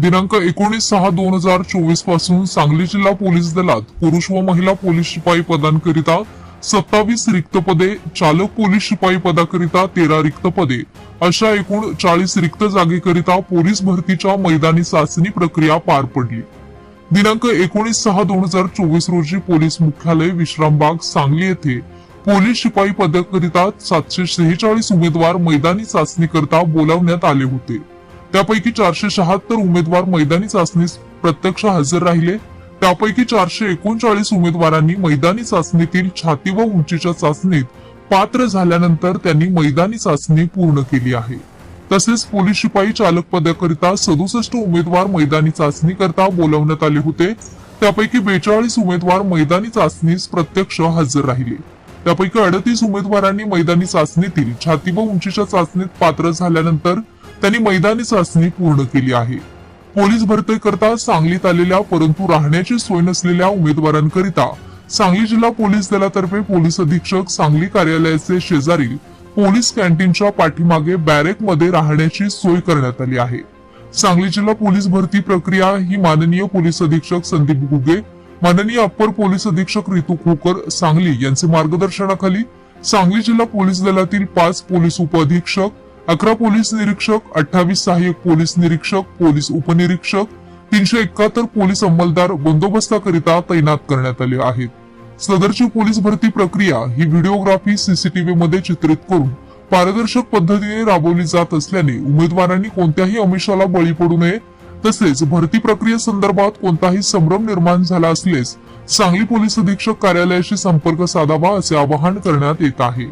दिनांक एकोणीस सहा दोन हजार चोवीसपासून सांगली जिल्हा पोलीस दलात पुरुष व महिला पोलीस शिपाई पदांकरिता सत्तावीस रिक्त पदे चालक पोलीस शिपाई पदाकरिता तेरा रिक्त पदे. अशा एकूण चाळीस रिक्त जागेकरिता पोलीस भरतीच्या मैदानी चाचणी प्रक्रिया पार पडली. दिनांक एकोणीस सहा दोन हजार चोवीस रोजी पोलीस मुख्यालय विश्रामबाग सांगली येथे पोलीस शिपाई पदाकरिता सातशे सेहेचाळीस उमेदवार मैदानी चाचणी करता बोलावण्यात आले होते. त्यापैकी चारशे शहात्तर उमेदवार मैदानी चाचणीस प्रत्यक्ष हजर राहिले. त्यापैकी चारशे एकोणचाळीस उमेदवारांनी मैदानी चाचणीतील छाती व उंचीच्या चाचणीत पात्र झाल्यानंतर त्यांनी मैदानी चाचणी पूर्ण केली आहे. तसेच पोलीस शिपाई चालक पदाकरिता सदुसष्ट उमेदवार मैदानी चाचणी करता बोलवण्यात आले होते. त्यापैकी बेचाळीस उमेदवार मैदानी चाचणीस प्रत्यक्ष हजर राहिले. त्यापैकी अडतीस उमेदवारांनी मैदानी चाचणीतील छाती व उंचीच्या चाचणीत पात्र झाल्यानंतर त्यांनी मैदानी चाचणी पूर्ण केली आहे. पोलीस भरती करता सांगलीत आलेल्या परंतु राहण्याची सोय नसलेल्या उमेदवारांकरिता सांगली जिल्हा पोलीस दलातर्फे पोलीस अधीक्षक सांगली कार्यालयाचे शेजारी पोलीस कॅन्टीनच्या पाठीमागे बॅरेकमध्ये राहण्याची सोय करण्यात आली आहे. सांगली जिल्हा पोलीस भरती प्रक्रिया ही माननीय पोलीस अधीक्षक संदीप गुगे माननीय अप्पर पोलीस अधीक्षक रितू खोकर सांगली यांचे मार्गदर्शनाखाली सांगली जिल्हा पोलीस दलातील पाच पोलीस उपअधीक्षक अकरा पोलीस निरीक्षक अठ्ठावीस सहाय्यक पोलीस निरीक्षक पोलीस उपनिरीक्षक तीनशे एकाहत्तर पोलीस अंमलदार बंदोबस्ताकरिता तैनात करण्यात आले आहेत. सदरची पोलीस भरती प्रक्रिया ही व्हिडिओग्राफी सीसीटीव्ही मध्ये चित्रित करून पारदर्शक पद्धतीने राबवली जात असल्याने उमेदवारांनी कोणत्याही अमिषाला बळी पडू नये. तसेच भरती प्रक्रियेसंदर्भात कोणताही संभ्रम निर्माण झाला असल्यास सांगली पोलीस अधीक्षक कार्यालयाशी संपर्क साधावा असे आवाहन करण्यात येत आहे.